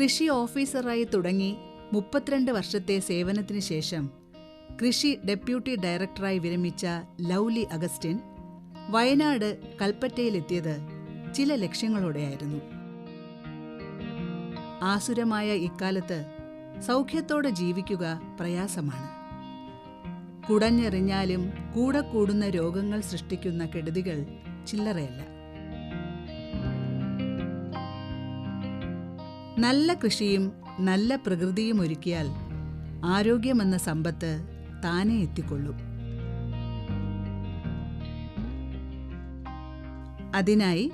കൃഷി ഓഫീസറായി തുടങ്ങി മുപ്പത്തിരണ്ട് വർഷത്തെ സേവനത്തിന് ശേഷം കൃഷി ഡെപ്യൂട്ടി ഡയറക്ടറായി വിരമിച്ച ലൗലി അഗസ്റ്റിൻ വയനാട് കൽപ്പറ്റയിലെത്തിയത് ചില ലക്ഷ്യങ്ങളോടെയായിരുന്നു. ആസുരമായ ഇക്കാലത്ത് സൗഖ്യത്തോടെ ജീവിക്കുക പ്രയാസമാണ്. കുടഞ്ഞെറിഞ്ഞാലും കൂടെ കൂടുന്ന രോഗങ്ങൾ സൃഷ്ടിക്കുന്ന കെടുതികൾ ചില്ലറയല്ല. നല്ല കൃഷിയും നല്ല പ്രകൃതിയും ഒരുക്കിയാൽ ആരോഗ്യമെന്ന സമ്പത്ത് താനെ എത്തിക്കൊള്ളും. അതിനായി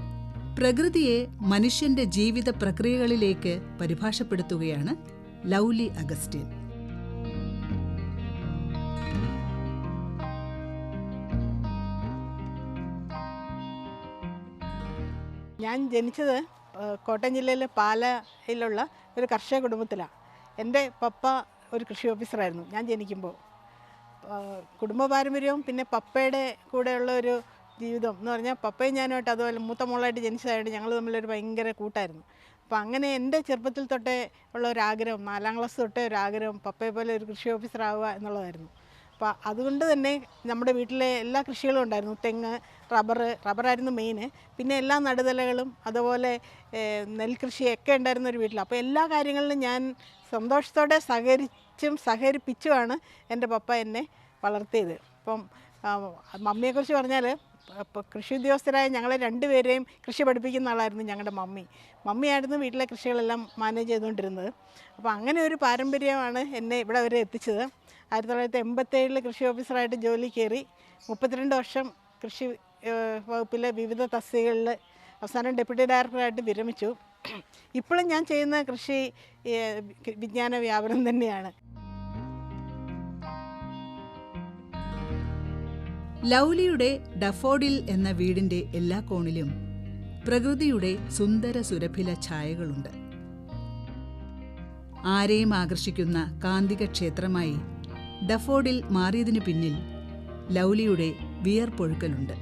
പ്രകൃതിയെ മനുഷ്യന്റെ ജീവിത പ്രക്രിയകളിലേക്ക് പരിഭാഷപ്പെടുത്തുകയാണ് ലൗലി അഗസ്റ്റിൻ. ഞാൻ ജനിച്ചത് കോട്ടയം ജില്ലയിലെ പാലയിലുള്ള ഒരു കർഷക കുടുംബത്തിലാണ്. എന്റെ പപ്പ ഒരു കൃഷി ഓഫീസറായിരുന്നു. ഞാൻ ജനിക്കുമ്പോൾ. കുടുംബ പാരമ്പര്യവും പിന്നെ പപ്പയുടെ കൂടെയുള്ള ഒരു ജീവിതം എന്ന് പറഞ്ഞാൽ പപ്പയും ഞാനുമായിട്ട് അതുപോലെ മൂത്ത മോളായിട്ട് ജനിച്ചതായിട്ട് ഞങ്ങൾ തമ്മിലൊരു ഭയങ്കര കൂട്ടായിരുന്നു. അപ്പോൾ അങ്ങനെ എന്റെ ചെറുപ്പത്തിൽ തൊട്ടേ ഉള്ള ഒരു ആഗ്രഹം നാലാം ക്ലാസ് തൊട്ടേ ഒരു ആഗ്രഹം പപ്പയെ പോലെ ഒരു കൃഷി ഓഫീസറാവുക എന്നുള്ളതായിരുന്നു. അപ്പോൾ അതുകൊണ്ട് തന്നെ നമ്മുടെ വീട്ടിലെ എല്ലാ കൃഷികളും ഉണ്ടായിരുന്നു. തെങ്ങ് റബ്ബർ റബ്ബറായിരുന്നു മെയിൻ പിന്നെ എല്ലാ നടുതലകളും അതുപോലെ നെൽകൃഷിയൊക്കെ ഉണ്ടായിരുന്ന ഒരു വീട്ടിൽ അപ്പോൾ എല്ലാ കാര്യങ്ങളിലും ഞാൻ സന്തോഷത്തോടെ സഹകരിച്ചും സഹകരിപ്പിച്ചുമാണ് എന്റെ പപ്പ എന്നെ വളർത്തിയത്. അപ്പം മമ്മിയെക്കുറിച്ച് പറഞ്ഞാൽ ഇപ്പോൾ കൃഷി ഉദ്യോഗസ്ഥരായ ഞങ്ങളെ രണ്ടുപേരെയും കൃഷി പഠിപ്പിക്കുന്ന ആളായിരുന്നു ഞങ്ങളുടെ മമ്മി. മമ്മിയായിരുന്നു വീട്ടിലെ കൃഷികളെല്ലാം മാനേജ് ചെയ്തുകൊണ്ടിരുന്നത്. അപ്പോൾ അങ്ങനെ ഒരു പാരമ്പര്യമാണ് എന്നെ ഇവിടെ വരെ എത്തിച്ചത്. ആയിരത്തി തൊള്ളായിരത്തി എൺപത്തേഴിൽ കൃഷി ഓഫീസറായിട്ട് ജോലി കയറി മുപ്പത്തിരണ്ട് വർഷം കൃഷി വകുപ്പിലെ വിവിധ തസ്തികകളിൽ അവസാനം ഡെപ്യൂട്ടി ഡയറക്ടറായിട്ട് വിരമിച്ചു. ഇപ്പോഴും ഞാൻ ചെയ്യുന്ന കൃഷി വിജ്ഞാന വ്യാപനം തന്നെയാണ്. ലൗലിയുടെ ഡഫോഡിൽ എന്ന വീടിന്റെ എല്ലാ കോണിലും പ്രകൃതിയുടെ സുന്ദര സുരഭില ഛായകളുണ്ട്. ആരെയും ആകർഷിക്കുന്ന കാന്തിക ക്ഷേത്രമായി ഡഫോഡിൽ മാറിയതിനു പിന്നിൽ ലൗലിയുടെ വിയർപ്പൊഴുക്കലുണ്ട്.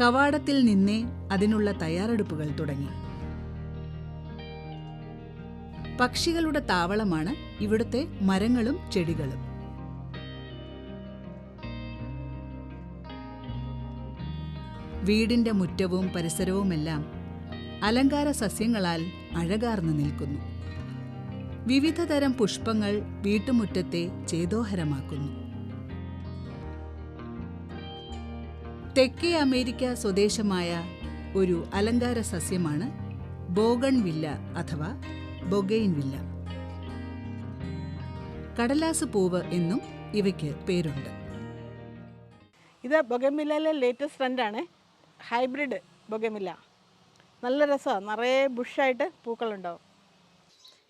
കവാടത്തിൽ നിന്നേ അതിനുള്ള തയ്യാറെടുപ്പുകൾ തുടങ്ങി. പക്ഷികളുടെ താവളമാണ് ഇവിടുത്തെ മരങ്ങളും ചെടികളും. വീടിന്റെ മുറ്റവും പരിസരവുമെല്ലാം അലങ്കാര സസ്യങ്ങളാൽ അഴകാർന്നു നിൽക്കുന്നു. വിവിധതരം പുഷ്പങ്ങൾ വീട്ടുമുറ്റത്തെ ചേതോഹരമാക്കുന്നു. തെക്കേ അമേരിക്ക സ്വദേശമായ ഒരു അലങ്കാര സസ്യമാണ് ബോഗൺ വില്ല അഥവാ ബൊഗെയിൻ വില്ല കടലാസ് പൂവ് എന്നും ഇവയ്ക്ക് പേരുണ്ട്. ഇത് ബൊഗമില്ലയിലെ ലേറ്റസ്റ്റ് ട്രെൻഡാണ് ഹൈബ്രിഡ് ബൊഗമില്ല. നല്ല രസമാണ്. നിറയെ ബുഷായിട്ട് പൂക്കളുണ്ടാവും.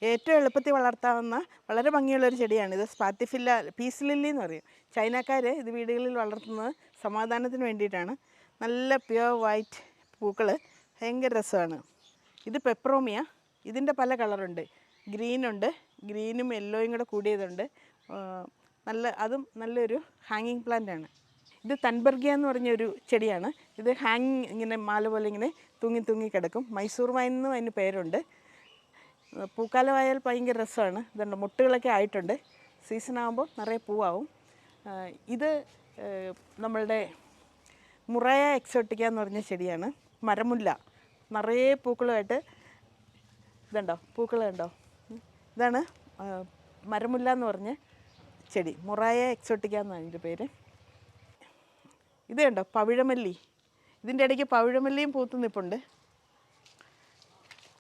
ഏറ്റവും എളുപ്പത്തിൽ വളർത്താവുന്ന വളരെ ഭംഗിയുള്ളൊരു ചെടിയാണ് ഇത്. സ്പാത്തിഫില്ല പീസ് ലില്ലി എന്ന് പറയും. ചൈനക്കാർ ഇത് വീടുകളിൽ വളർത്തുന്നത് സമാധാനത്തിന് വേണ്ടിയിട്ടാണ്. നല്ല പ്യുവർ വൈറ്റ് പൂക്കൾ ഭയങ്കര രസമാണ്. ഇത് പെപ്രോമിയ. ഇതിന്റെ പല കളറുണ്ട്. ഗ്രീനുണ്ട്. ഗ്രീനും യെല്ലോയും കൂടെ കൂടിയതുണ്ട്. നല്ല അതും നല്ലൊരു ഹാങ്ങിങ് പ്ലാന്റ് ആണ് ഇത് തൻബർഗിയ എന്ന് പറഞ്ഞ ഒരു ചെടിയാണ്. ഇത് ഹാങ് ഇങ്ങനെ മാല പോലെ ഇങ്ങനെ തൂങ്ങി തൂങ്ങി കിടക്കും. മൈസൂർ വൈൻ എന്നും അതിന് പേരുണ്ട്. പൂക്കാലമായാൽ ഭയങ്കര രസമാണ്. ഇതുണ്ട് മുട്ടുകളൊക്കെ ആയിട്ടുണ്ട്. സീസൺ ആകുമ്പോൾ നിറയെ പൂവാവും. ഇത് നമ്മളുടെ മുറയ എക്സോട്ടിക്ക എന്ന് പറഞ്ഞ ചെടിയാണ്. മരമുല്ല. നിറയെ പൂക്കളുമായിട്ട് ഇതുണ്ടോ? പൂക്കൾ കണ്ടോ? ഇതാണ് മരമുല്ല എന്ന് പറഞ്ഞ ചെടി. മുറായ എക്സോട്ടിക്ക എന്നാണ് അതിന്റെ പേര്. ഇത് കണ്ടോ? പവിഴമല്ലി. ഇതിന്റെ ഇടയ്ക്ക് പവിഴമല്ലിയും പൂത്ത് നിൽപ്പുണ്ട്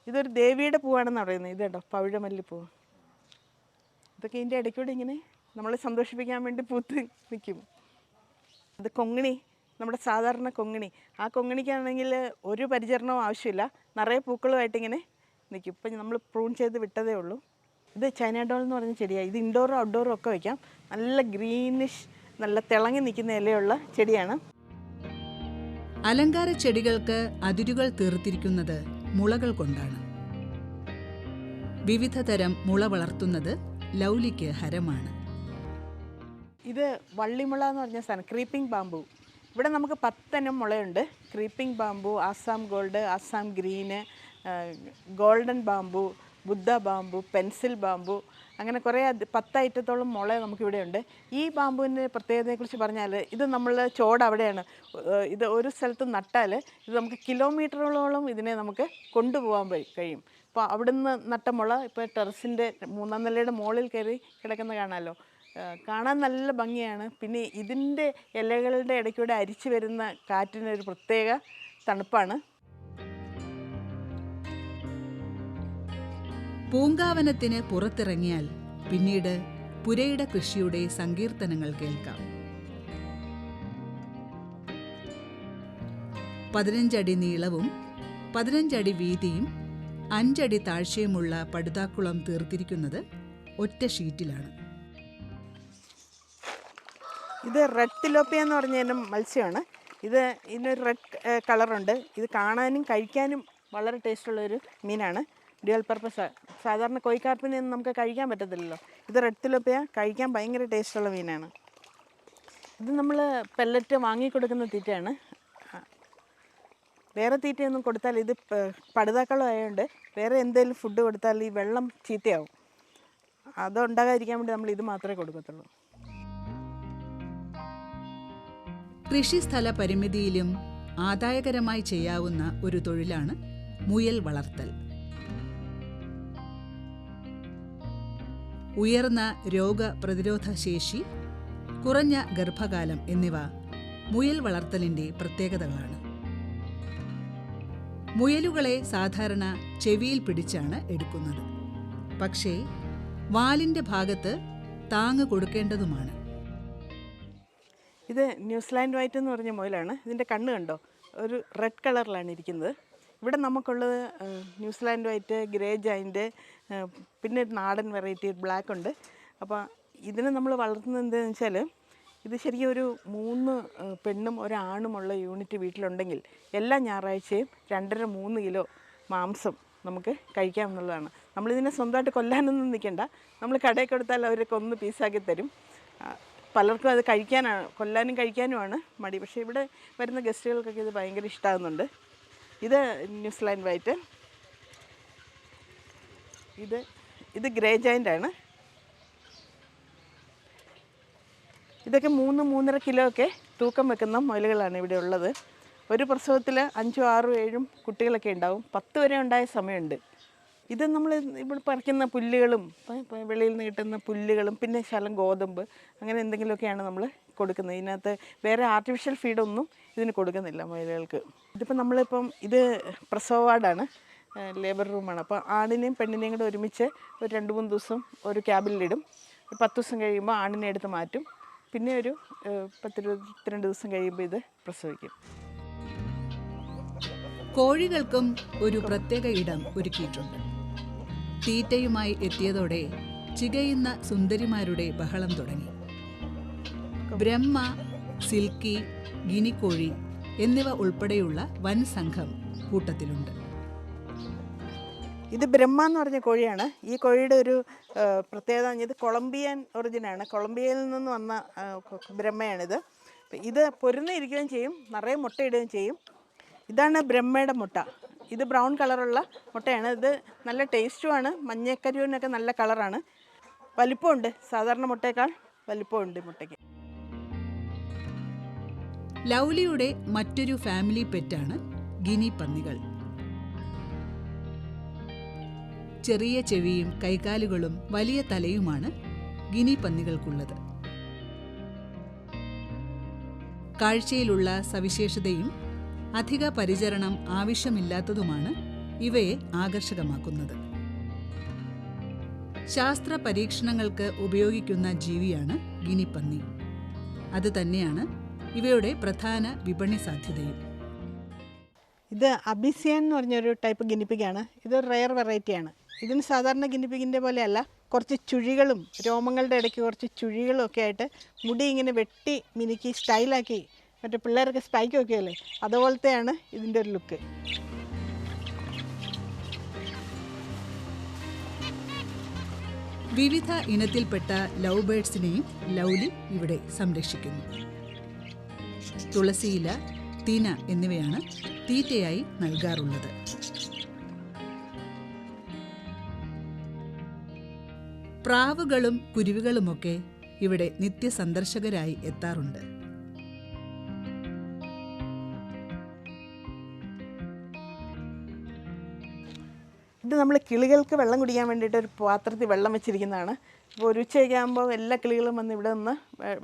ഇതൊരു ദേവിയുടെ പൂവാണെന്ന് പറയുന്നത്. ഇത് കണ്ടോ? പവിഴമല്ലി പൂവ് ഇതൊക്കെ ഇതിന്റെ ഇടയ്ക്കൂടെ ഇങ്ങനെ നമ്മളെ സന്തോഷിപ്പിക്കാൻ വേണ്ടി പൂത്ത് നിൽക്കും അത് കൊങ്ങിണി. നമ്മുടെ സാധാരണ കൊങ്ങിണി. ആ കൊങ്ങിണിക്കാണെങ്കിൽ ഒരു പരിചരണവും ആവശ്യമില്ല. നിറയെ പൂക്കളുമായിട്ടിങ്ങനെ നിൽക്കും ഇപ്പം നമ്മൾ പ്രൂൺ ചെയ്ത് വിട്ടതേ ഉള്ളൂ. ഇത് ചൈന ഡോൾ എന്ന് പറഞ്ഞ ചെടിയാണ് ഇത് ഇൻഡോറും ഔട്ട്ഡോറും ഒക്കെ വയ്ക്കാം. നല്ല ഗ്രീനിഷ് നല്ല തിളങ്ങി നിൽക്കുന്ന ഇലയുള്ള ചെടിയാണ്. അലങ്കാര ചെടികൾക്ക് അതിരുകൾ തീർത്തിരിക്കുന്നത് മുളകൾ കൊണ്ടാണ്. വിവിധ തരം മുള വളർത്തുന്നത് ലൗലിക്ക് ഹരമാണ്. ഇത് വള്ളിമുള എന്ന് പറഞ്ഞ സാധനം ക്രീപ്പിംഗ് ബാമ്പു ഇവിടെ നമുക്ക് പത്തനം മുളയുണ്ട്. Creeping bamboo Assam gold Assam green golden bamboo Buddha bamboo pencil bamboo അങ്ങനെ കുറേ പത്ത് ഐറ്റത്തോളം മുള നമുക്കിവിടെ ഉണ്ട് ഈ ബാമ്പുവിന്റെ പ്രത്യേകതയെക്കുറിച്ച് പറഞ്ഞാൽ ഇത് നമ്മൾ ചോട് അവിടെയാണ്. ഇത് ഒരു സ്ഥലത്ത് നട്ടാൽ ഇത് നമുക്ക് കിലോമീറ്ററുകളോളം ഇതിനെ നമുക്ക് കൊണ്ടുപോകാൻ കഴിയും. അപ്പോൾ അവിടുന്ന് നട്ട മുള ഇപ്പോൾ ടെറസിന്റെ മൂന്നാം നിലയുടെ മുകളിൽ കയറി കിടക്കുന്ന കാണാമല്ലോ. കാണാൻ നല്ല ഭംഗിയാണ്. പിന്നെ ഇതിന്റെ ഇലകളുടെ ഇടയ്ക്കൂടെ അരിച്ചു വരുന്ന കാറ്റിനൊരു പ്രത്യേക തണുപ്പാണ്. പൂങ്കാവനത്തിന് പുറത്തിറങ്ങിയാൽ പിന്നീട് പുരയിട കൃഷിയുടെ സങ്കീർത്തനങ്ങൾ കേൾക്കാം. പതിനഞ്ചടി നീളവും പതിനഞ്ചടി വീതിയും അഞ്ചടി താഴ്ചയുമുള്ള പടുതാക്കുളം തീർത്തിരിക്കുന്നത് ഒറ്റ ഷീറ്റിലാണ്. ഇത് റെഡ് തിലോപ്പിയ എന്ന് പറഞ്ഞ മത്സ്യമാണ്. ഇത് ഇതിനൊരു റെഡ് കളറുണ്ട്. ഇത് കാണാനും കഴിക്കാനും വളരെ ടേസ്റ്റുള്ളൊരു മീനാണ്. ഡ്യുവൽ പർപ്പസ് സാധാരണ കൊയ്ക്കാർപ്പിനെയൊന്നും നമുക്ക് കഴിക്കാൻ പറ്റത്തില്ലല്ലോ. ഇത് റെഡ് തിലോപ്പിയ കഴിക്കാൻ ഭയങ്കര ടേസ്റ്റുള്ള മീനാണ്. ഇത് നമ്മൾ പെല്ലറ്റ് വാങ്ങിക്കൊടുക്കുന്ന തീറ്റയാണ്. വേറെ തീറ്റയൊന്നും കൊടുത്താൽ ഇത് പ- പടുതാക്കളം ആയതുകൊണ്ട് വേറെ എന്തെങ്കിലും ഫുഡ് കൊടുത്താൽ ഈ വെള്ളം ചീത്തയാവും. അതുണ്ടാകാതിരിക്കാൻ വേണ്ടി നമ്മൾ ഇത് മാത്രമേ കൊടുക്കത്തുള്ളൂ. കൃഷിസ്ഥല പരിമിതിയിലും ആദായകരമായി ചെയ്യാവുന്ന ഒരു തൊഴിലാണ് മുയൽ വളർത്തൽ. ഉയർന്ന രോഗപ്രതിരോധ ശേഷി കുറഞ്ഞ ഗർഭകാലം എന്നിവ മുയൽ വളർത്തലിന്റെ പ്രത്യേകതകളാണ്. മുയലുകളെ സാധാരണ ചെവിയിൽ പിടിച്ചാണ് എടുക്കുന്നത്. പക്ഷേ വാലിന്റെ ഭാഗത്ത് താങ്ങ് കൊടുക്കേണ്ടതുമാണ്. ഇത് ന്യൂസിലാൻഡ് വൈറ്റ് എന്ന് പറഞ്ഞ മുയലാണ്. ഇതിന്റെ കണ്ണ് കണ്ടോ? ഒരു റെഡ് കളറിലാണ് ഇരിക്കുന്നത്. ഇവിടെ നമുക്കുള്ളത് ന്യൂസിലാൻഡ് വൈറ്റ് ഗ്രേ ജൈന്റ് പിന്നെ നാടൻ വെറൈറ്റി ബ്ലാക്ക് ഉണ്ട്. അപ്പോൾ ഇതിനെ നമ്മൾ വളർത്തുന്നത് എന്താണെന്ന് വെച്ചാൽ ഇത് ശരിക്കും ഒരു മൂന്ന് പെണ്ണും ഒരാണുമുള്ള യൂണിറ്റ് വീട്ടിലുണ്ടെങ്കിൽ എല്ലാ ഞായറാഴ്ചയും രണ്ടര മൂന്ന് കിലോ മാംസം നമുക്ക് കഴിക്കാമെന്നുള്ളതാണ് നമ്മളിതിനെ സ്വന്തമായിട്ട് കൊല്ലാനൊന്നും നിൽക്കണ്ട. നമ്മൾ കടയിൽ കൊടുത്താൽ അവരൊക്കെ കൊന്ന് പീസാക്കി തരും. പലർക്കും അത് കഴിക്കാനാണ് കൊല്ലാനും കഴിക്കാനുമാണ് മടി. പക്ഷേ ഇവിടെ വരുന്ന ഗസ്റ്റുകൾക്കൊക്കെ ഇത് ഭയങ്കര ഇഷ്ടമാകുന്നുണ്ട് ഇത് ന്യൂസിലാൻഡ് വൈറ്റ്. ഇത് ഇത് ഗ്രേ ജൈന്റ് ആണ്. ഇതൊക്കെ മൂന്ന് മൂന്നര കിലോ ഒക്കെ തൂക്കം വെക്കുന്ന മുയലുകളാണ് ഇവിടെ ഉള്ളത്. ഒരു പ്രസവത്തിൽ അഞ്ചും ആറും ഏഴും കുട്ടികളൊക്കെ ഉണ്ടാവും. പത്ത് വരെ ഉണ്ടായ സമയമുണ്ട്. ഇത് നമ്മൾ ഇവിടെ പറിക്കുന്ന പുല്ലുകളും വെളിയിൽ നിന്ന് കിട്ടുന്ന പുല്ലുകളും പിന്നെ ശലം ഗോതമ്പ് അങ്ങനെ എന്തെങ്കിലുമൊക്കെയാണ് നമ്മൾ കൊടുക്കുന്നത്. ഇതിനകത്ത് വേറെ ആർട്ടിഫിഷ്യൽ ഫീഡൊന്നും ഇതിന് കൊടുക്കുന്നില്ല മുയലുകൾക്ക് ഇതിപ്പോൾ നമ്മളിപ്പം ഇത് പ്രസവ വാർഡാണ്. ലേബർ റൂമാണ് അപ്പോൾ ആണിനെയും പെണ്ണിനെയും കൂടെ ഒരുമിച്ച് ഒരു രണ്ട് മൂന്ന് ദിവസം ഒരു ക്യാബിലിടും ഒരു പത്ത് ദിവസം കഴിയുമ്പോൾ ആണിനെ എടുത്ത് മാറ്റും. പിന്നെ ഒരു പത്തിരുപത്തിരണ്ട് ദിവസം കഴിയുമ്പോൾ ഇത് പ്രസവിക്കും. കോഴികൾക്കും ഒരു പ്രത്യേക ഇടം ഒരുക്കിയിട്ടുണ്ട്. തീറ്റയുമായി എത്തിയതോടെ ചികയുന്ന സുന്ദരിമാരുടെ ബഹളം തുടങ്ങി. ബ്രഹ്മ സിൽക്കി ഗിനിക്കോഴി എന്നിവ ഉൾപ്പെടെയുള്ള വൻ സംഘം കൂട്ടത്തിലുണ്ട്. ഇത് ബ്രഹ്മ എന്ന് പറഞ്ഞ കോഴിയാണ്. ഈ കോഴിയുടെ ഒരു പ്രത്യേകത ഇത് കൊളംബിയൻ ഒറിജിനാണ് കൊളംബിയയിൽ നിന്ന് വന്ന ബ്രഹ്മയാണിത്. ഇത് പൊരുന്നിരിക്കുകയും ചെയ്യും നിറയെ മുട്ടയിടുകയും ചെയ്യും. ഇതാണ് ബ്രഹ്മയുടെ മുട്ട. ഇത് ബ്രൗൺ കളറുള്ള മുട്ടയാണ്. ഇത് നല്ല ടേസ്റ്റുമാണ് മഞ്ഞക്കരിവിനൊക്കെ നല്ല കളറാണ് വലിപ്പമുണ്ട്. സാധാരണ മുട്ടയേക്കാൾ വലിപ്പമുണ്ട് മുട്ടയ്ക്ക്. ലൗലിയുടെ മറ്റൊരു ഫാമിലി പെറ്റാണ് ഗിനി പന്നികൾ. ചെറിയ ചെവിയും കൈകാലുകളും വലിയ തലയുമാണ് ഗിനി പന്നികൾക്കുള്ളത്. കാഴ്ചയിലുള്ള സവിശേഷതയും അധിക പരിചരണം ആവശ്യമില്ലാത്തതുമാണ് ഇവയെ ആകർഷകമാക്കുന്നത്. ശാസ്ത്ര പരീക്ഷണങ്ങൾക്ക് ഉപയോഗിക്കുന്ന ജീവിയാണ് ഗിനിപ്പന്നി അത് തന്നെയാണ് ഇവയുടെ പ്രധാന വിപണി സാധ്യതയും. ഇത് അബിസിയൻ എന്ന് പറഞ്ഞൊരു ടൈപ്പ് ഗിനിപ്പിക്കാണ് ഇതൊരു റയർ വെറൈറ്റിയാണ്. ഇതിന് സാധാരണ ഗിനിപ്പിക്കിന്റെ പോലെയല്ല. കുറച്ച് ചുഴികളും രോമങ്ങളുടെ ഇടയ്ക്ക് കുറച്ച് ചുഴികളും ഒക്കെ ആയിട്ട് മുടി ഇങ്ങനെ വെട്ടി മിനുക്കി സ്റ്റൈലാക്കി മറ്റേ പിള്ളേരൊക്കെ സ്പൈക്ക് വെക്കുകയല്ലേ അതുപോലത്തെയാണ് ഇതിന്റെ ഒരു ലുക്ക് വിവിധ ഇനത്തിൽപ്പെട്ട ലവ് ബേഡ്സിനെയും ലൗലി ഇവിടെ സംരക്ഷിക്കുന്നു. തുളസിയില തിന എന്നിവയാണ് തീറ്റയായി നൽകാറുള്ളത്. പ്രാവുകളും കുരുവികളുമൊക്കെ ഇവിടെ നിത്യസന്ദർശകരായി എത്താറുണ്ട്. ഇത് നമ്മൾ കിളികൾക്ക് വെള്ളം കുടിക്കാൻ വേണ്ടിയിട്ട് ഒരു പാത്രത്തിൽ വെള്ളം വെച്ചിരിക്കുന്നതാണ്. അപ്പോൾ ഒരു ഉച്ചയൊക്കെ ആകുമ്പോൾ എല്ലാ കിളികളും വന്ന് ഇവിടെ നിന്ന്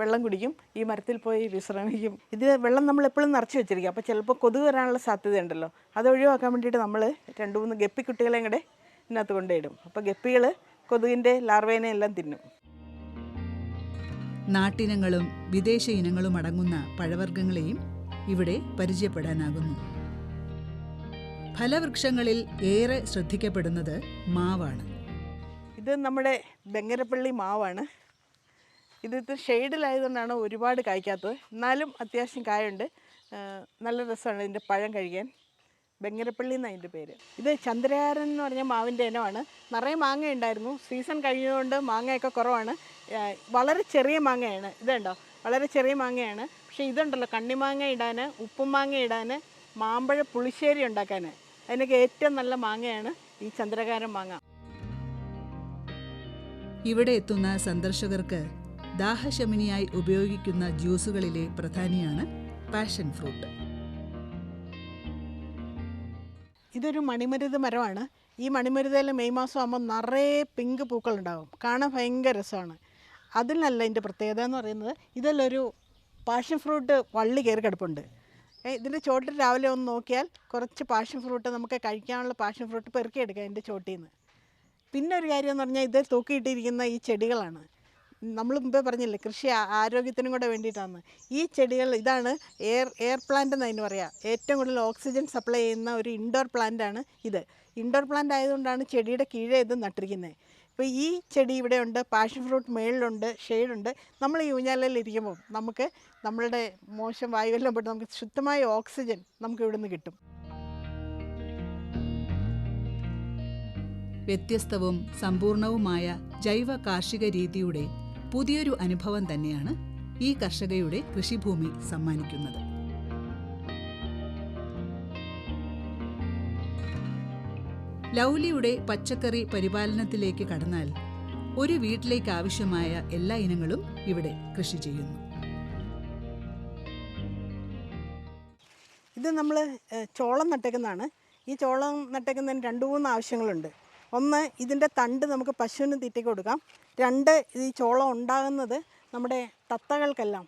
വെള്ളം കുടിക്കും. ഈ മരത്തിൽ പോയി വിശ്രമിക്കും. ഇത് വെള്ളം നമ്മൾ എപ്പോഴും നിറച്ച് വെച്ചിരിക്കും. അപ്പോൾ ചിലപ്പോൾ കൊതുക് വരാനുള്ള സാധ്യതയുണ്ടല്ലോ അത് ഒഴിവാക്കാൻ വേണ്ടിയിട്ട് നമ്മൾ രണ്ട് മൂന്ന് ഗപ്പി കുട്ടികളെയും കൂടെ ഇതിനകത്ത് കൊണ്ടുപോയിടും. അപ്പോൾ ഗപ്പികൾ കൊതുകിന്റെ ലാർവേനെ എല്ലാം തിന്നും. നാട്ടിനങ്ങളും വിദേശ ഇനങ്ങളും അടങ്ങുന്ന പഴവർഗങ്ങളെയും ഇവിടെ പരിചയപ്പെടാനാകുന്നു. ഫലവൃക്ഷങ്ങളിൽ ഏറെ ശ്രദ്ധിക്കപ്പെടുന്നത് മാവാണ്. ഇത് നമ്മുടെ ബെങ്ങരപ്പള്ളി മാവാണ്. ഇത് ഇത് ഷെയ്ഡിലായതുകൊണ്ടാണ് ഒരുപാട് കായ്ക്കാത്തത്. എന്നാലും അത്യാവശ്യം കായുണ്ട്. നല്ല രസമാണ് ഇതിന്റെ പഴം കഴിക്കാൻ. ബെങ്ങരപ്പള്ളി എന്നാണ് അതിന്റെ പേര്? ഇത് ചന്ദ്രകാരൻ എന്ന് പറഞ്ഞ മാവിന്റെ ഇനമാണ്. നിറയെ മാങ്ങ ഉണ്ടായിരുന്നു. സീസൺ കഴിഞ്ഞതുകൊണ്ട് മാങ്ങയൊക്കെ കുറവാണ്. വളരെ ചെറിയ മാങ്ങയാണ്. ഇതുണ്ടോ? വളരെ ചെറിയ മാങ്ങയാണ്. പക്ഷേ ഇതുണ്ടല്ലോ കണ്ണിമാങ്ങ ഇടാൻ ഉപ്പും മാങ്ങ ഇടാൻ മാമ്പഴ പുളിശ്ശേരി ഉണ്ടാക്കാൻ അതിനൊക്കെ ഏറ്റവും നല്ല മാങ്ങയാണ് ഈ ചന്ദ്രകാരൻ മാങ്ങ. ഇവിടെ എത്തുന്ന സന്ദർശകർക്ക് ദാഹശമിനിയായി ഉപയോഗിക്കുന്ന ജ്യൂസുകളിലെ പ്രധാനിയാണ് പാഷൻ ഫ്രൂട്ട്. ഇതൊരു മണിമരുത് മരമാണ്. ഈ മണിമരുതയിൽ മെയ് മാസം ആകുമ്പോൾ നിറയെ പിങ്ക് പൂക്കളുണ്ടാവും. കാണാൻ ഭയങ്കര രസമാണ്. അതിനല്ല ഇതിന്റെ പ്രത്യേകത എന്ന് പറയുന്നത് ഇതിലൊരു പാഷൻ ഫ്രൂട്ട് വള്ളി കയറി കിടപ്പുണ്ട്. ഇതിന്റെ ചോട്ടിൽ രാവിലെ ഒന്ന് നോക്കിയാൽ കുറച്ച് പാഷൻ ഫ്രൂട്ട് നമുക്ക് കഴിക്കാനുള്ള പാഷൻ ഫ്രൂട്ട് പെറുക്കിയെടുക്കാം ഇതിന്റെ ചോട്ടിൽ നിന്ന് പിന്നെ ഒരു കാര്യം എന്ന് പറഞ്ഞാൽ ഇത് തൂക്കിയിട്ടിരിക്കുന്ന ഈ ചെടികളാണ്. നമ്മൾ മുമ്പേ പറഞ്ഞില്ലേ കൃഷി ആരോഗ്യത്തിനും കൂടെ വേണ്ടിയിട്ടാണ് ഈ ചെടികൾ ഇതാണ് എയർ എയർ പ്ലാന്റ് എന്ന് അതിന് പറയാം. ഏറ്റവും കൂടുതൽ ഓക്സിജൻ സപ്ലൈ ചെയ്യുന്ന ഒരു ഇൻഡോർ പ്ലാന്റ് ആണ് ഇത്. ഇൻഡോർ പ്ലാന്റ് ആയതുകൊണ്ടാണ് ചെടിയുടെ കീഴേ ഇത് നട്ടിരിക്കുന്നത് ഇപ്പോൾ ഈ ചെടി ഇവിടെ ഉണ്ട് പാഷൻ ഫ്രൂട്ട് മേളിലുണ്ട് ഷെയ്ഡുണ്ട് നമ്മൾ ഈ ഊഞ്ഞാലയിൽ ഇരിക്കുമ്പോൾ നമുക്ക് നമ്മളുടെ മോശം വായുവെല്ലാം പെട്ട് നമുക്ക് ശുദ്ധമായ ഓക്സിജൻ നമുക്ക് ഇവിടുന്ന് കിട്ടും. വ്യത്യസ്തവും സമ്പൂർണവുമായ ജൈവ കാർഷിക രീതിയുടെ പുതിയൊരു അനുഭവം തന്നെയാണ് ഈ കർഷകയുടെ കൃഷിഭൂമി സമ്മാനിക്കുന്നത്. ലൗലിയുടെ പച്ചക്കറി പരിപാലനത്തിലേക്ക് കടന്നാൽ ഒരു വീട്ടിലേക്ക് ആവശ്യമായ എല്ലാ ഇനങ്ങളും ഇവിടെ കൃഷി ചെയ്യുന്നു. ഇത് നമ്മൾ ചോളം നട്ടേക്കുന്നതാണ്. ഈ ചോളം നട്ടേക്കുന്നതിന് രണ്ട് മൂന്ന് ആവശ്യങ്ങളുണ്ട്. ഒന്ന് ഇതിന്റെ തണ്ട് നമുക്ക് പശുവിന് തീറ്റയ്ക്ക് കൊടുക്കാം. രണ്ട് ഈ ചോളം ഉണ്ടാകുന്നത് നമ്മുടെ തത്തകൾക്കെല്ലാം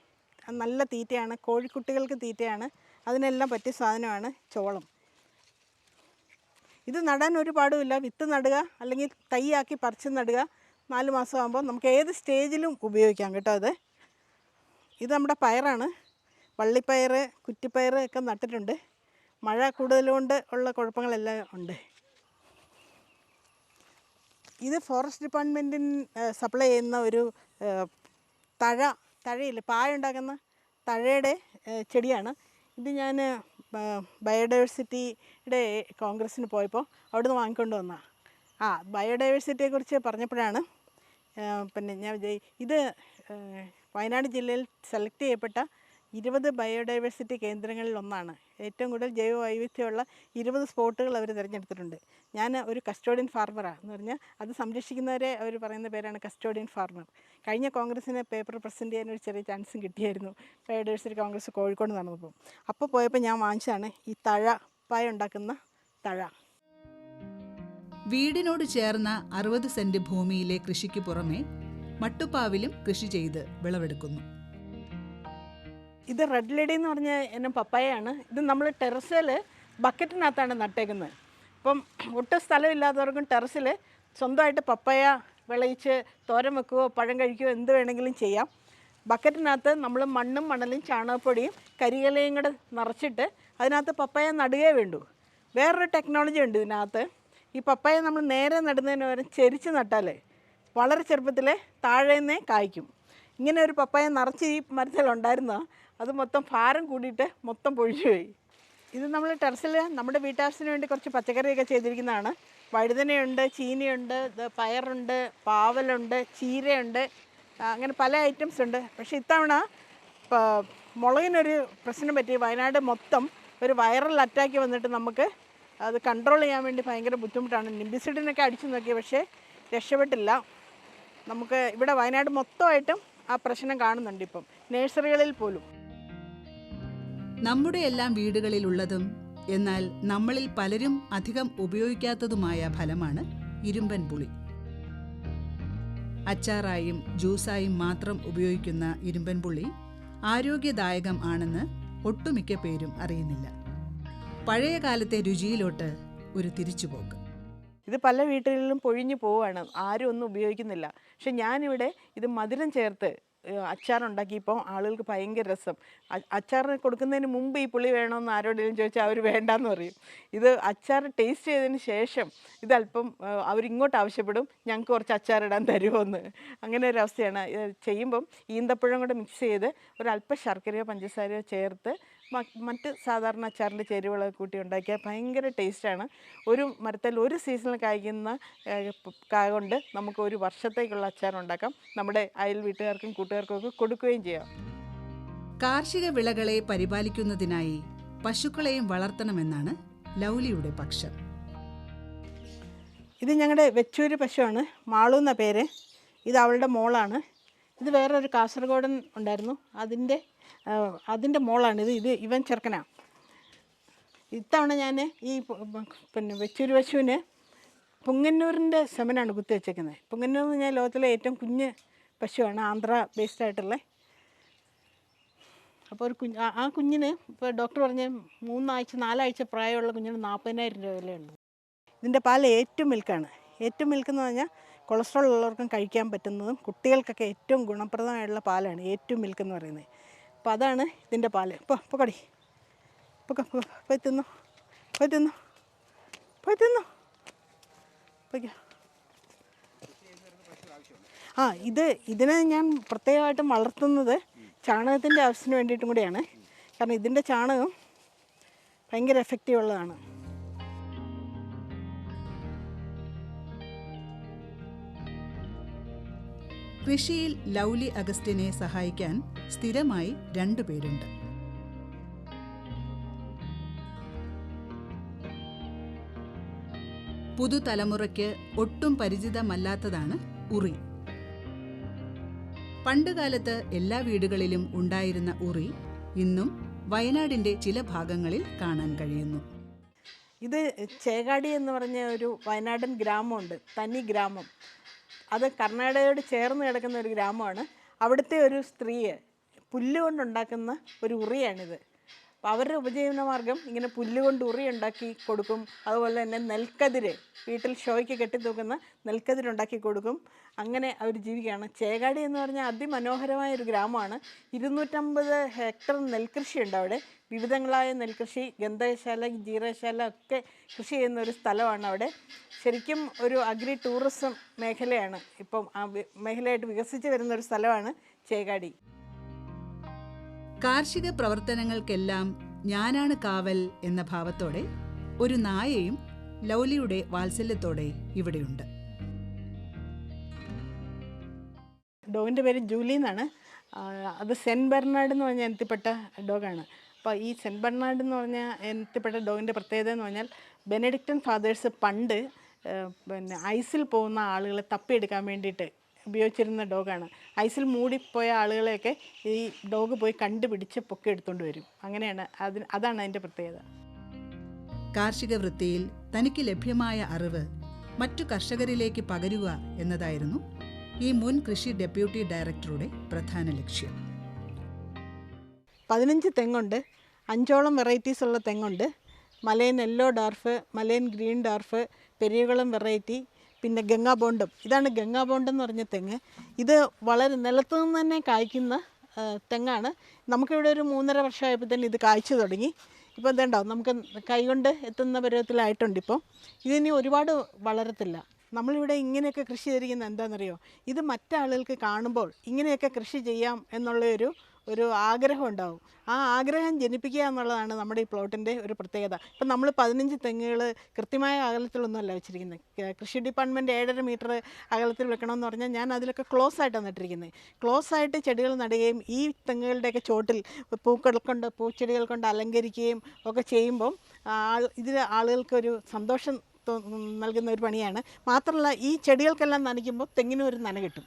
നല്ല തീറ്റയാണ് കോഴിക്കുട്ടികൾക്ക് തീറ്റയാണ് അതിനെല്ലാം പറ്റിയ സാധനമാണ് ചോളം. ഇത് നടാൻ ഒരു പാടുമില്ല വിത്ത് നടുക അല്ലെങ്കിൽ തൈയാക്കി പറിച്ച് നടുക. നാല് മാസം ആകുമ്പോൾ നമുക്ക് ഏത് സ്റ്റേജിലും ഉപയോഗിക്കാം കേട്ടോ അത് ഇത് നമ്മുടെ പയറാണ്. വള്ളിപ്പയർ കുറ്റിപ്പയർ ഒക്കെ നട്ടിട്ടുണ്ട്. മഴ കൂടുതലുകൊണ്ട് ഉള്ള കുഴപ്പങ്ങളെല്ലാം ഉണ്ട്. ഇത് ഫോറസ്റ്റ് ഡിപ്പാർട്ട്മെന്റിന് സപ്ലൈ ചെയ്യുന്ന ഒരു തഴ തഴയില്ല? പായ ഉണ്ടാക്കുന്ന തഴയുടെ ചെടിയാണ്. ഇത് ഞാൻ ബയോഡൈവേഴ്സിറ്റിയുടെ കോൺഗ്രസ്സിന് പോയപ്പോൾ അവിടെ നിന്ന് വാങ്ങിക്കൊണ്ട് വന്ന. ആ ബയോഡൈവേഴ്സിറ്റിയെക്കുറിച്ച് പറഞ്ഞപ്പോഴാണ് പിന്നെ ഞാൻ വിചാരി ഇത് വയനാട് ജില്ലയിൽ സെലക്ട് ചെയ്യപ്പെട്ട ഇരുപത് ബയോഡൈവേഴ്സിറ്റി കേന്ദ്രങ്ങളിൽ ഒന്നാണ് ഏറ്റവും കൂടുതൽ ജൈവ വൈവിധ്യമുള്ള ഇരുപത് സ്പോട്ടുകൾ അവർ തിരഞ്ഞെടുത്തിട്ടുണ്ട്. ഞാൻ ഒരു കസ്റ്റോഡിയൻ ഫാർമറാണ് എന്ന് പറഞ്ഞാൽ അത് സംരക്ഷിക്കുന്നവരെ അവർ പറയുന്ന പേരാണ് കസ്റ്റോഡിയൻ ഫാർമർ. കഴിഞ്ഞ കോൺഗ്രസ്സിന് പേപ്പർ പ്രസന്റ് ചെയ്യാൻ ഒരു ചെറിയ ചാൻസും കിട്ടിയായിരുന്നു. ബയോഡൈവേഴ്സിറ്റി കോൺഗ്രസ് കോഴിക്കോട് നടന്നപ്പോൾ അപ്പോൾ പോയപ്പോൾ ഞാൻ വാങ്ങിച്ചതാണ് ഈ തഴ പായ ഉണ്ടാക്കുന്ന തഴ. വീടിനോട് ചേർന്ന അറുപത് സെന്റ് ഭൂമിയിലെ കൃഷിക്ക് പുറമെ മട്ടുപ്പാവിലും കൃഷി ചെയ്ത് വിളവെടുക്കുന്നു. ഇത് റെഡ് ലേഡി എന്ന് പറഞ്ഞ എന്നെ പപ്പായയാണ്. ഇത് നമ്മൾ ടെറസിൽ ബക്കറ്റിനകത്താണ് നട്ടേക്കുന്നത്. ഇപ്പം ഒട്ടും സ്ഥലമില്ലാത്തവർക്കും ടെറസിൽ സ്വന്തമായിട്ട് പപ്പായ വിളയിച്ച് തോരൻ വെക്കുകയോ പഴം കഴിക്കുകയോ എന്ത് വേണമെങ്കിലും ചെയ്യാം. ബക്കറ്റിനകത്ത് നമ്മൾ മണ്ണും മണലും ചാണകപ്പൊടിയും കരികലയും കൂടെ നിറച്ചിട്ട് അതിനകത്ത് പപ്പായ നടുകയേ വേണ്ടൂ. വേറൊരു ടെക്നോളജി ഉണ്ട് ഇതിനകത്ത്. ഈ പപ്പായ നമ്മൾ നേരെ നടുന്നതിന് പകരം ചെരിച്ച് നട്ടാൽ വളരെ ചെറുപ്പത്തിൽ താഴേന്നേ കായ്ക്കും. ഇങ്ങനെ ഒരു പപ്പായ നിറച്ച് ഈ മരത്തിലുണ്ടായിരുന്ന അത് മൊത്തം ഭാരം കൂടിയിട്ട് മൊത്തം പൊഴിച്ചു പോയി. ഇത് നമ്മൾ ടെറസിൽ നമ്മുടെ വീട്ടാവശ്യത്തിന് വേണ്ടി കുറച്ച് പച്ചക്കറിയൊക്കെ ചെയ്തിരിക്കുന്നതാണ്. വഴുതനയുണ്ട് ചീനിയുണ്ട് പയറുണ്ട് പാവലുണ്ട് ചീരയുണ്ട് അങ്ങനെ പല ഐറ്റംസ് ഉണ്ട്. പക്ഷേ ഇത്തവണ മുളകിനൊരു പ്രശ്നം പറ്റി. വയനാട് മൊത്തം ഒരു വൈറൽ അറ്റാക്ക് വന്നിട്ട് നമുക്ക് അത് കൺട്രോൾ ചെയ്യാൻ വേണ്ടി ഭയങ്കര ബുദ്ധിമുട്ടാണ്. നിംബിസിഡിനൊക്കെ അടിച്ചു നോക്കി പക്ഷേ രക്ഷപ്പെട്ടില്ല. നമുക്ക് ഇവിടെ വയനാട് മൊത്തമായിട്ടും ആ പ്രശ്നം കാണുന്നുണ്ട് ഇപ്പം. നേഴ്സറികളിൽ പോലും. നമ്മുടെ എല്ലാം വീടുകളിലുള്ളതും എന്നാൽ നമ്മളിൽ പലരും അധികം ഉപയോഗിക്കാത്തതുമായ ഫലമാണ് ഇരുമ്പൻ പുളി. അച്ചാറായും ജ്യൂസായും മാത്രം ഉപയോഗിക്കുന്ന ഇരുമ്പൻ പുളി ആരോഗ്യദായകം ആണെന്ന് ഒട്ടുമിക്ക പേരും അറിയുന്നില്ല. പഴയ കാലത്തെ രുചിയിലോട്ട് ഒരു തിരിച്ചുപോക്ക്. ഇത് പല വീട്ടുകളിലും പൊഴിഞ്ഞു പോവുകയാണ്. ആരും ഒന്നും ഉപയോഗിക്കുന്നില്ല. പക്ഷെ ഞാനിവിടെ ഇത് മധുരം ചേർത്ത് അച്ചാറുണ്ടാക്കിയപ്പോൾ ആളുകൾക്ക് ഭയങ്കര രസം. അച്ചാറിന് കൊടുക്കുന്നതിന് മുമ്പ് ഈ പുളി വേണമെന്ന് ആരോടെങ്കിലും ചോദിച്ചാൽ അവർ വേണ്ടാന്ന് പറയും. ഇത് അച്ചാർ ടേസ്റ്റ് ചെയ്തതിന് ശേഷം ഇതല്പം അവരിങ്ങോട്ട് ആവശ്യപ്പെടും. ഞങ്ങൾക്ക് കുറച്ച് അച്ചാറിടാൻ തരുമോ എന്ന് അങ്ങനെ ഒരു അവസ്ഥയാണ്. ചെയ്യുമ്പം ഈന്തപ്പഴം കൂടെ മിക്സ് ചെയ്ത് ഒരല്പം ശർക്കരയോ പഞ്ചസാരയോ ചേർത്ത് മറ്റ് സാധാരണ അച്ചാറിൽ ചേരുവകളൊക്കെ കൂട്ടി ഉണ്ടാക്കിയാൽ ഭയങ്കര ടേസ്റ്റാണ് ഒരു മരത്തിൽ ഒരു സീസണിൽ കായ്ക്കുന്ന കായ കൊണ്ട് നമുക്ക് ഒരു വർഷത്തേക്കുള്ള അച്ചാർ ഉണ്ടാക്കാം. നമ്മുടെ അയൽ വീട്ടുകാർക്കും കൂട്ടുകാർക്കും ഒക്കെ കൊടുക്കുകയും ചെയ്യാം. കാർഷിക വിളകളെ പരിപാലിക്കുന്നതിനായി പശുക്കളെയും വളർത്തണമെന്നാണ് ലൗലിയുടെ പക്ഷം. ഇത് ഞങ്ങളുടെ വെച്ചൂര് പശുവാണ്. മാളു എന്ന പേര്. ഇത് അവളുടെ മോളാണ്. ഇത് വേറൊരു കാസർഗോഡൻ ഉണ്ടായിരുന്നു. അതിന്റെ അതിന്റെ മോളാണ് ഇത്. ഇവൻ ചെറുക്കനാണ് ഇത്തവണ ഞാൻ ഈ പിന്നെ വെച്ചൂര് പശുവിന് പുങ്ങന്നൂരിന്റെ സെമനാണ് കുത്തി വെച്ചേക്കുന്നത്. പുങ്ങന്നൂർ എന്ന് പറഞ്ഞാൽ ലോകത്തിലെ ഏറ്റവും കുഞ്ഞ് പശുവാണ് ആന്ധ്ര ബേസ്ഡ് ആയിട്ടുള്ള. അപ്പോൾ ഒരു കുഞ്ഞ് ആ- കുഞ്ഞിന് ഇപ്പോൾ ഡോക്ടർ പറഞ്ഞ മൂന്നാഴ്ച നാലാഴ്ച പ്രായമുള്ള കുഞ്ഞിന് നാൽപ്പതിനായിരം രൂപ വിലയുണ്ട്. ഇതിന്റെ പാൽ ഏറ്റവും മിൽക്കാണ് ഏറ്റവും മിൽക്ക് എന്ന് പറഞ്ഞാൽ കൊളസ്ട്രോൾ ഉള്ളവർക്കും കഴിക്കാൻ പറ്റുന്നതും കുട്ടികൾക്കൊക്കെ ഏറ്റവും ഗുണപ്രദമായിട്ടുള്ള പാലാണ് ഏറ്റവും മിൽക്ക് എന്ന് പറയുന്നത്. അപ്പോൾ അതാണ് ഇതിന്റെ പാൽ. ഇപ്പോൾ ഇപ്പോൾ കടി. ഇപ്പോൾ പോയി തിന്നു. പോയി തിന്നു. പോയി തിന്നു. ആ ഇത് ഇതിനെ ഞാൻ പ്രത്യേകമായിട്ടും വളർത്തുന്നത് ചാണകത്തിന്റെ ആവശ്യത്തിന് വേണ്ടിയിട്ടും കൂടിയാണ്. കാരണം ഇതിന്റെ ചാണകം ഭയങ്കര എഫക്റ്റീവ് ഉള്ളതാണ്. കൃഷിയിൽ ലൗലി അഗസ്റ്റിനെ സഹായിക്കാൻ സ്ഥിരമായി രണ്ടുപേരുണ്ട് പുതുതലമുറയ്ക്ക് ഒട്ടും പരിചിതമല്ലാത്തതാണ് ഉറി. പണ്ടുകാലത്ത് എല്ലാ വീടുകളിലും ഉണ്ടായിരുന്ന ഉറി ഇന്നും വയനാടിന്റെ ചില ഭാഗങ്ങളിൽ കാണാൻ കഴിയുന്നു. ഇത് ചേകാടി എന്ന് പറഞ്ഞ ഒരു വയനാടൻ ഗ്രാമമുണ്ട് തനി ഗ്രാമം. അത് കർണാടകയോട് ചേർന്ന് കിടക്കുന്ന ഒരു ഗ്രാമമാണ്. അവിടുത്തെ ഒരു സ്ത്രീയെ പുല്ലുകൊണ്ടുണ്ടാക്കുന്ന ഒരു ഉറിയാണിത്. അപ്പോൾ അവരുടെ ഉപജീവന മാർഗം ഇങ്ങനെ പുല്ലുകൊണ്ട് ഉറി ഉണ്ടാക്കി കൊടുക്കും. അതുപോലെ തന്നെ നെൽക്കതിര് വീട്ടിൽ ഷോയ്ക്ക് കെട്ടിത്തൂക്കുന്ന നെൽക്കതിര് ഉണ്ടാക്കി കൊടുക്കും. അങ്ങനെ അവർ ജീവിക്കുകയാണ്. ചേകാടി എന്ന് പറഞ്ഞാൽ അതിമനോഹരമായ ഒരു ഗ്രാമമാണ്. ഇരുന്നൂറ്റമ്പത് ഹെക്ടർ നെൽകൃഷിയുണ്ട് അവിടെ. വിവിധങ്ങളായ നെൽകൃഷി ഗന്ധശാല ജീരശാല ഒക്കെ കൃഷി ചെയ്യുന്ന ഒരു സ്ഥലമാണ് അവിടെ. ശരിക്കും ഒരു അഗ്രി ടൂറിസം മേഖലയാണ്. ഇപ്പം ആ മേഖലയായിട്ട് വികസിച്ച് വരുന്ന ഒരു സ്ഥലമാണ് ചേകാടി. കാർഷിക പ്രവർത്തനങ്ങൾക്കെല്ലാം ഞാനാണ് കാവൽ എന്ന ഭാവത്തോടെ ഒരു നായയും ലൗലിയുടെ വാത്സല്യത്തോടെ ഇവിടെയുണ്ട്. ഡോഗിന്റെ പേര് ജൂലി എന്നാണ്. അത് സെന്റ് ബെർണാഡ് എന്ന് പറഞ്ഞ എനത്തിപ്പെട്ട ഡോഗാണ്. അപ്പോൾ ഈ സെന്റ് ബെർണാഡ് എന്ന് പറഞ്ഞ എനിക്കപ്പെട്ട ഡോഗിന്റെ പ്രത്യേകത എന്ന് പറഞ്ഞാൽ ബെനഡിക്റ്റൻ ഫാദേഴ്സ് പണ്ട് പിന്നെ ഐസിൽ പോകുന്ന ആളുകളെ തപ്പിയെടുക്കാൻ വേണ്ടിയിട്ട് ഉപയോഗിച്ചിരുന്ന ഡോഗാണ്. ഐസിൽ മൂടിപ്പോയ ആളുകളെയൊക്കെ ഈ ഡോഗ് പോയി കണ്ടുപിടിച്ച് പൊക്കി എടുത്തുകൊണ്ട് വരും. അങ്ങനെയാണ് അതിന് അതാണ് അതിന്റെ പ്രത്യേകത. കാർഷിക വൃത്തിയിൽ തനിക്ക് ലഭ്യമായ അറിവ് മറ്റു കർഷകരിലേക്ക് പകരുക എന്നതായിരുന്നു ഈ മുൻ കൃഷി ഡെപ്യൂട്ടി ഡയറക്ടറുടെ പ്രധാന ലക്ഷ്യം. പതിനഞ്ച് തെങ്ങുണ്ട്. അഞ്ചോളം വെറൈറ്റീസ് ഉള്ള തെങ്ങുണ്ട്. Malayan yellow dwarf Malayan green dwarf Periyakulam variety പിന്നെ ഗംഗാ ഗംഗാബോണ്ടം ഇതാണ് ഗംഗാബോണ്ടം എന്ന് പറഞ്ഞ തെങ്ങ്. ഇത് വളരെ നിലത്തു നിന്ന് തന്നെ കായ്ക്കുന്ന തെങ്ങാണ്. നമുക്കിവിടെ ഒരു മൂന്നര വർഷമായപ്പോൾ തന്നെ ഇത് കായ്ച്ചു തുടങ്ങി. ഇപ്പോൾ ഇതുണ്ടോ നമുക്ക് കൈകൊണ്ട് എത്തുന്ന പരുവത്തിലായിട്ടുണ്ട് ഇപ്പോൾ ഇതിനി ഒരുപാട് വളരത്തില്ല. നമ്മളിവിടെ ഇങ്ങനെയൊക്കെ കൃഷി ചെയ്തിരിക്കുന്നത് എന്താണെന്നറിയോ? ഇത് മറ്റാളുകൾക്ക് കാണുമ്പോൾ ഇങ്ങനെയൊക്കെ കൃഷി ചെയ്യാം എന്നുള്ള ഒരു ആഗ്രഹം ഉണ്ടാവും. ആ ആഗ്രഹം ജനിപ്പിക്കുക എന്നുള്ളതാണ് നമ്മുടെ ഈ പ്ലോട്ടിന്റെ ഒരു പ്രത്യേകത. ഇപ്പം നമ്മൾ പതിനഞ്ച് തെങ്ങുകൾ കൃത്യമായ അകലത്തിലൊന്നുമല്ല വെച്ചിരിക്കുന്നത്. കൃഷി ഡിപ്പാർട്ട്മെന്റ് ഏഴര മീറ്റർ അകലത്തിൽ വെക്കണമെന്ന് പറഞ്ഞാൽ ഞാൻ അതിലൊക്കെ ക്ലോസ് ആയിട്ടാണ് നട്ടിരിക്കുന്നത് ക്ലോസ് ആയിട്ട് ചെടികൾ നടുകയും ഈ തെങ്ങുകളുടെയൊക്കെ ചോട്ടിൽ പൂക്കൾ കൊണ്ട് പൂച്ചെടികൾ കൊണ്ട് അലങ്കരിക്കുകയും ഒക്കെ ചെയ്യുമ്പം ആൾ ഇതിൽ ആളുകൾക്കൊരു സന്തോഷം നൽകുന്ന ഒരു പണിയാണ്. മാത്രമല്ല ഈ ചെടികൾക്കെല്ലാം നനയ്ക്കുമ്പോൾ തെങ്ങിനും ഒരു നന കിട്ടും.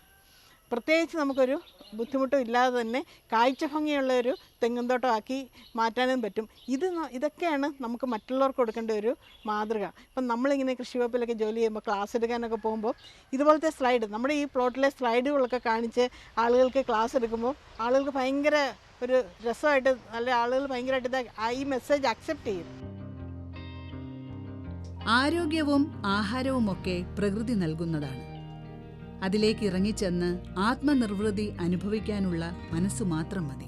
പ്രത്യേകിച്ച് നമുക്കൊരു ബുദ്ധിമുട്ടും ഇല്ലാതെ തന്നെ കാഴ്ച ഭംഗിയുള്ള ഒരു തെങ്ങുംതോട്ടമാക്കി മാറ്റാനും പറ്റും. ഇത് ഇതൊക്കെയാണ് നമുക്ക് മറ്റുള്ളവർക്ക് കൊടുക്കേണ്ട ഒരു മാതൃക. ഇപ്പം നമ്മളിങ്ങനെ കൃഷി വകുപ്പിലൊക്കെ ജോലി ചെയ്യുമ്പോൾ ക്ലാസ് എടുക്കാനൊക്കെ പോകുമ്പോൾ ഇതുപോലത്തെ സ്ലൈഡ് നമ്മുടെ ഈ പ്ലോട്ടിലെ സ്ലൈഡുകളൊക്കെ കാണിച്ച് ആളുകൾക്ക് ക്ലാസ് എടുക്കുമ്പോൾ ആളുകൾക്ക് ഭയങ്കര ഒരു രസമായിട്ട് നല്ല ആളുകൾ ഭയങ്കരമായിട്ട് ഈ മെസ്സേജ് അക്സെപ്റ്റ് ചെയ്യും. ആരോഗ്യവും ആഹാരവും ഒക്കെ പ്രകൃതി നൽകുന്നതാണ്. അതിലേക്ക് ഇറങ്ങിച്ചെന്ന് ആത്മനിർവൃതി അനുഭവിക്കാനുള്ള മനസ്സു മാത്രം മതി.